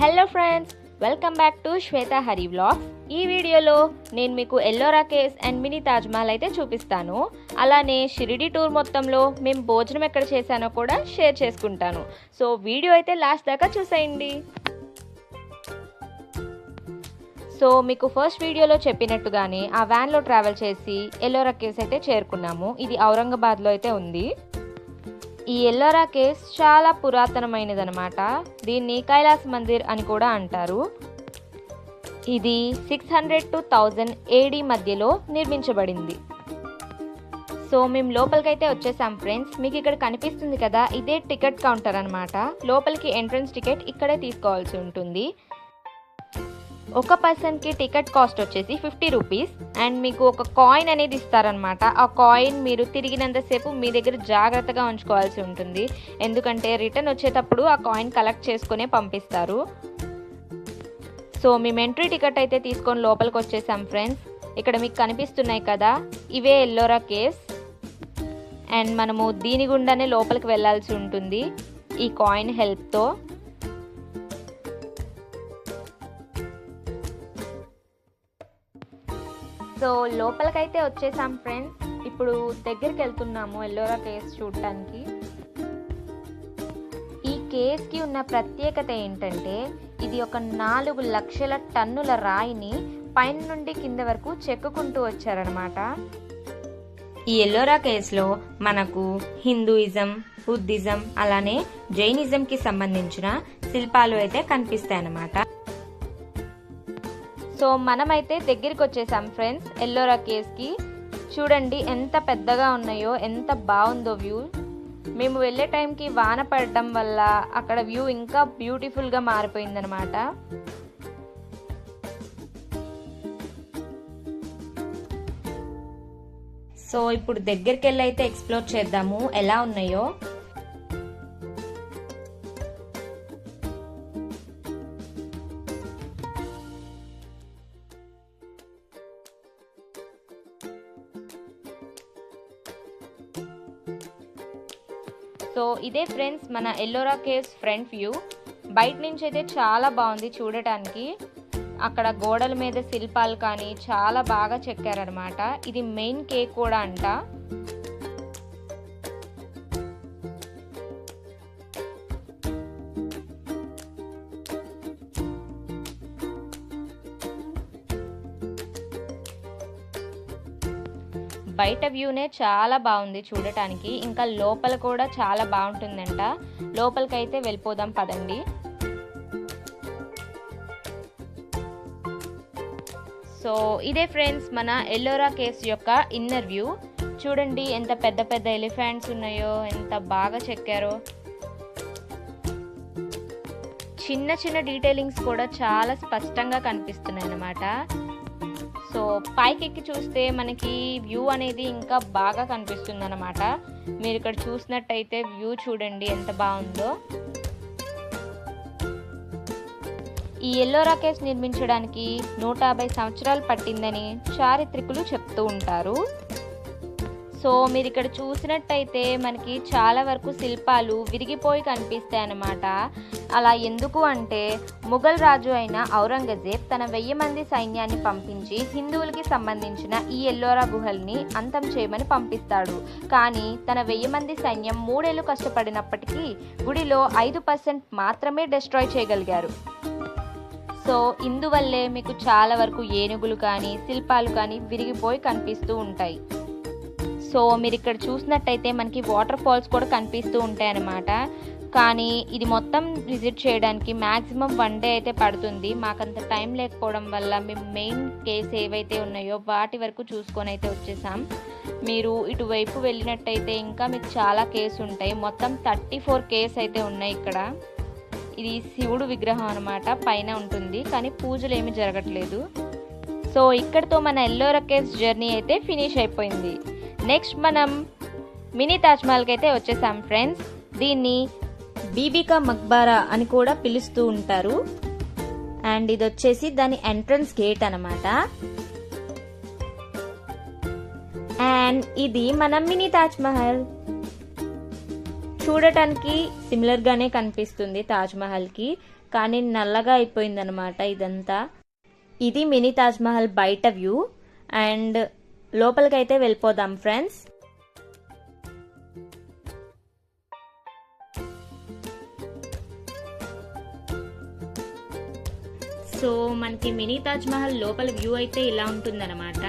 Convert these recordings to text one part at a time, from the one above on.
Hello friends welcome back to Swetha Hari vlogs ఈ వీడియోలో నేను మీకు Ellora caves and mini Taj Mahal అయితే చూపిస్తాను. అలానే షిరిడి టూర్ మొత్తంలో మేము భోజనం ఎక్కడ చేశానో కూడా షేర్ చేసుకుంటాను. సో వీడియో అయితే లాస్ట్ దాకా చూసేయండి. సో మీకు ఫస్ట్ వీడియోలో చెప్పినట్టుగానే ఆ వ్యాన్లో ట్రావెల్ చేసి ఎల్లోరా కేవ్స్ అయితే చేరుకున్నాము. ఇది ఔరంగాబాద్లో అయితే ఉంది. ఈ ఎల్లోరా కేవ్స్ చాలా పురాతనమైనదనమాట దీన్ని కైలాస్ మందిర్ అని కూడా అంటారు. ఇది six hundred to thousand AD మధ్యలో నిర్మించబడింది. సో మేము లోపలికైతే వచ్చేసాం ఫ్రెండ్స్. మీకు ఇక్కడ కనిపిస్తుంది కదా ఇదే టికెట్ కౌంటర్ అనమాట లోపలికి ఎంట్రన్స్ టికెట్ ఇక్కడే తీసుకోవాల్సి ఉంటుంది. ఒక పర్సన్కి టికెట్ కాస్ట్ వచ్చేసి ఫిఫ్టీ రూపీస్. అండ్ మీకు ఒక కాయిన్ అనేది ఇస్తారనమాట ఆ కాయిన్ మీరు తిరిగినంతసేపు మీ దగ్గర జాగ్రత్తగా ఉంచుకోవాల్సి ఉంటుంది. ఎందుకంటే రిటర్న్ వచ్చేటప్పుడు ఆ కాయిన్ కలెక్ట్ చేసుకునే పంపిస్తారు. సో మేము ఎంట్రీ టికెట్ అయితే తీసుకొని లోపలికి వచ్చేసాం ఫ్రెండ్స్. ఇక్కడ మీకు కనిపిస్తున్నాయి కదా ఇవే ఎల్లోరా కేవ్స్. అండ్ మనము దీని గుండానే లోపలికి వెళ్ళాల్సి ఉంటుంది ఈ కాయిన్ హెల్ప్తో. సో లోపలికైతే వచ్చేసాం ఫ్రెండ్స్ ఇప్పుడు దగ్గరికి వెళ్తున్నాము ఎల్లోరా కేవ్స్ చూడటానికి ఈ కేస్కి ఉన్న ప్రత్యేకత ఏంటంటే ఇది ఒక నాలుగు లక్షల టన్నుల రాయిని పైన నుండి కింద వరకు చెక్కుకుంటూ వచ్చారనమాట ఈ ఎల్లోరా కేవ్స్లో మనకు హిందూయిజం బుద్ధిజం అలానే జైనిజంకి సంబంధించిన శిల్పాలు అయితే కనిపిస్తాయి అన్నమాట సో మనమైతే దగ్గరికి వచ్చేసాం ఫ్రెండ్స్ ఎల్లోరా కేవ్స్కి. చూడండి ఎంత పెద్దగా ఉన్నాయో ఎంత బాగుందో వ్యూ. మేము వెళ్ళే టైంకి వాన పడడం వల్ల అక్కడ వ్యూ ఇంకా బ్యూటిఫుల్గా మారిపోయిందనమాట సో ఇప్పుడు దగ్గరికి వెళ్ళి అయితే ఎక్స్ప్లోర్ చేద్దాము. ఎలా ఉన్నాయో. సో ఇదే ఫ్రెండ్స్ మన ఎల్లోరా కేవ్స్ ఫ్రంట్ వ్యూ. బయట నుంచి అయితే చాలా బాగుంది చూడటానికి. అక్కడ గోడల మీద శిల్పాలు కానీ చాలా బాగా చెక్కారనమాట ఇది మెయిన్ కేక్ కూడా అంట. బయట వ్యూనే చాలా బాగుంది చూడటానికి. ఇంకా లోపల కూడా చాలా బాగుంటుందంట. లోపలికైతే వెళ్ళిపోదాం పదండి. సో ఇదే ఫ్రెండ్స్ మన ఎల్లోరా కేవ్స్ యొక్క ఇన్నర్ వ్యూ. చూడండి ఎంత పెద్ద పెద్ద ఎలిఫెంట్స్ ఉన్నాయో ఎంత బాగా చెక్కారో. చిన్న చిన్న డీటెయిలింగ్స్ కూడా చాలా స్పష్టంగా కనిపిస్తున్నాయి అన్నమాట సో పైకి ఎక్కి చూస్తే మనకి వ్యూ అనేది ఇంకా బాగా కనిపిస్తుంది అనమాట మీరు ఇక్కడ చూసినట్టయితే వ్యూ చూడండి ఎంత బాగుందో. ఈ ఎల్లో రాకేట్స్ నిర్మించడానికి నూట యాభై సంవత్సరాలు పట్టిందని చారిత్రికులు చెప్తూ ఉంటారు. సో మీరు ఇక్కడ చూసినట్టయితే మనకి చాలా వరకు శిల్పాలు విరిగిపోయి కనిపిస్తాయి అన్నమాట. అలా ఎందుకు అంటే ముఘల్ రాజు అయిన ఔరంగజేబ్ తన వెయ్యి మంది సైన్యాన్ని పంపించి హిందువులకి సంబంధించిన ఈ ఎల్లోరా గుహల్ని అంతం చేయమని పంపిస్తాడు. కానీ తన వెయ్యి మంది సైన్యం మూడేళ్ళు కష్టపడినప్పటికీ గుడిలో ఐదు పర్సెంట్ మాత్రమే డిస్ట్రాయ్ చేయగలిగారు. సో ఇందువల్లే మీకు చాలా వరకు ఏనుగులు కానీ శిల్పాలు కానీ విరిగిపోయి కనిపిస్తూ ఉంటాయి. సో మీరు ఇక్కడ చూసినట్టయితే మనకి వాటర్ ఫాల్స్ కూడా కనిపిస్తూ ఉంటాయి అన్నమాట కానీ ఇది మొత్తం విజిట్ చేయడానికి మ్యాక్సిమం వన్ డే అయితే పడుతుంది. మాకంత టైం లేకపోవడం వల్ల మేము మెయిన్ కేస్ ఏవైతే ఉన్నాయో వాటి వరకు చూసుకొని అయితే వచ్చేసాం. మీరు ఇటువైపు వెళ్ళినట్టయితే ఇంకా మీకు చాలా కేసు ఉంటాయి. మొత్తం థర్టీ ఫోర్ కేస్ అయితే ఉన్నాయి ఇక్కడ. ఇది శివుడు విగ్రహం అనమాట పైన ఉంటుంది. కానీ పూజలు ఏమి జరగట్లేదు. సో ఇక్కడితో మన ఎల్లోరా కేవ్స్ జర్నీ అయితే ఫినిష్ అయిపోయింది. నెక్స్ట్ మనం మినీ తాజ్మహల్కి అయితే వచ్చేసాం ఫ్రెండ్స్ దీన్ని బీబికా మక్బారా అని కూడా పిలుస్తూ ఉంటారు. అండ్ ఇది వచ్చేసి దాని ఎంట్రన్స్ గేట్ అనమాట అండ్ ఇది మన మినీ తాజ్మహల్ చూడటానికి సిమిలర్గానే కనిపిస్తుంది తాజ్మహల్కి కానీ నల్లగా అయిపోయిందనమాట ఇదంతా. ఇది మినీ తాజ్మహల్ బయట వ్యూ. అండ్ లోపలికైతే వెళ్ళిపోదాం ఫ్రెండ్స్ సో మనకి మినీ తాజ్ మహల్ లోపల వ్యూ అయితే ఇలా ఉంటుందన్నమాట.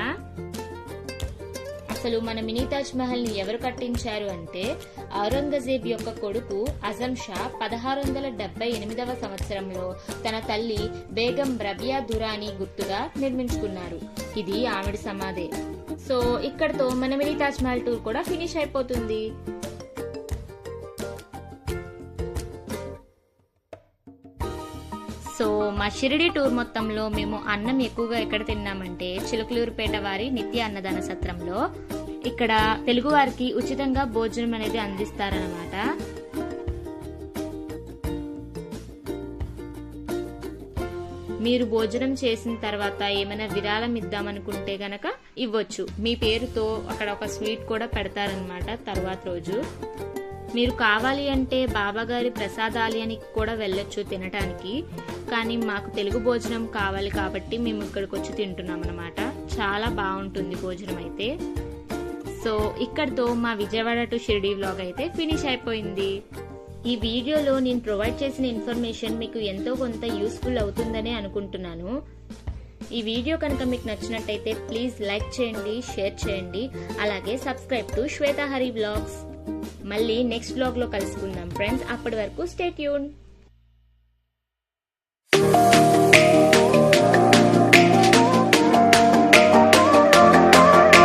అసలు మన మినీ తాజ్ మహల్ని ఎవరు కట్టించారు అంటే ఔరంగజేబ్ యొక్క కొడుకు అజం షా పదహారు వందల డెబ్బై ఎనిమిదవ సంవత్సరంలో తన తల్లి బేగం రబియా దురాని గుర్తుగా నిర్మించుకున్నారు. ఇది ఆవిడ సమాధే. సో ఇక్కడతో మన మినీ తాజ్ మహల్ టూర్ కూడా ఫినిష్ అయిపోతుంది. సో మా షిరిడి టూర్ మొత్తంలో మేము అన్నం ఎక్కువగా ఎక్కడ తిన్నామంటే చిలుకలూరుపేట వారి నిత్య అన్నదాన సత్రంలో. ఇక్కడ తెలుగు వారికి ఉచితంగా భోజనం అనేది అందిస్తారనమాట మీరు భోజనం చేసిన తర్వాత ఏమైనా విరాళం ఇద్దామనుకుంటే గనక ఇవ్వచ్చు. మీ పేరుతో అక్కడ ఒక స్వీట్ కూడా పెడతారనమాట తర్వాత రోజు. మీరు కావాలి అంటే బాబాగారి ప్రసాదాలయానికి కూడా వెళ్ళొచ్చు తినటానికి. కానీ మాకు తెలుగు భోజనం కావాలి కాబట్టి మేము ఇక్కడికి వచ్చి తింటున్నాం అనమాట చాలా బాగుంటుంది భోజనం అయితే. సో ఇక్కడితో మా విజయవాడ టు షిరిడి వ్లాగ్ అయితే ఫినిష్ అయిపోయింది. ఈ వీడియోలో నేను ప్రొవైడ్ చేసిన ఇన్ఫర్మేషన్ మీకు ఎంతో కొంత యూస్ఫుల్ అవుతుందనే అనుకుంటున్నాను. ఈ వీడియో కనుక మీకు నచ్చినట్టయితే ప్లీజ్ లైక్ చేయండి షేర్ చేయండి. అలాగే సబ్స్క్రైబ్ టు శ్వేతాహరి బ్లాగ్స్ మళ్ళీ నెక్స్ట్ బ్లాగ్లో కలుసుకుందాం. ఫ్రెండ్స్ అప్పటి వరకు స్టే ట్యూన్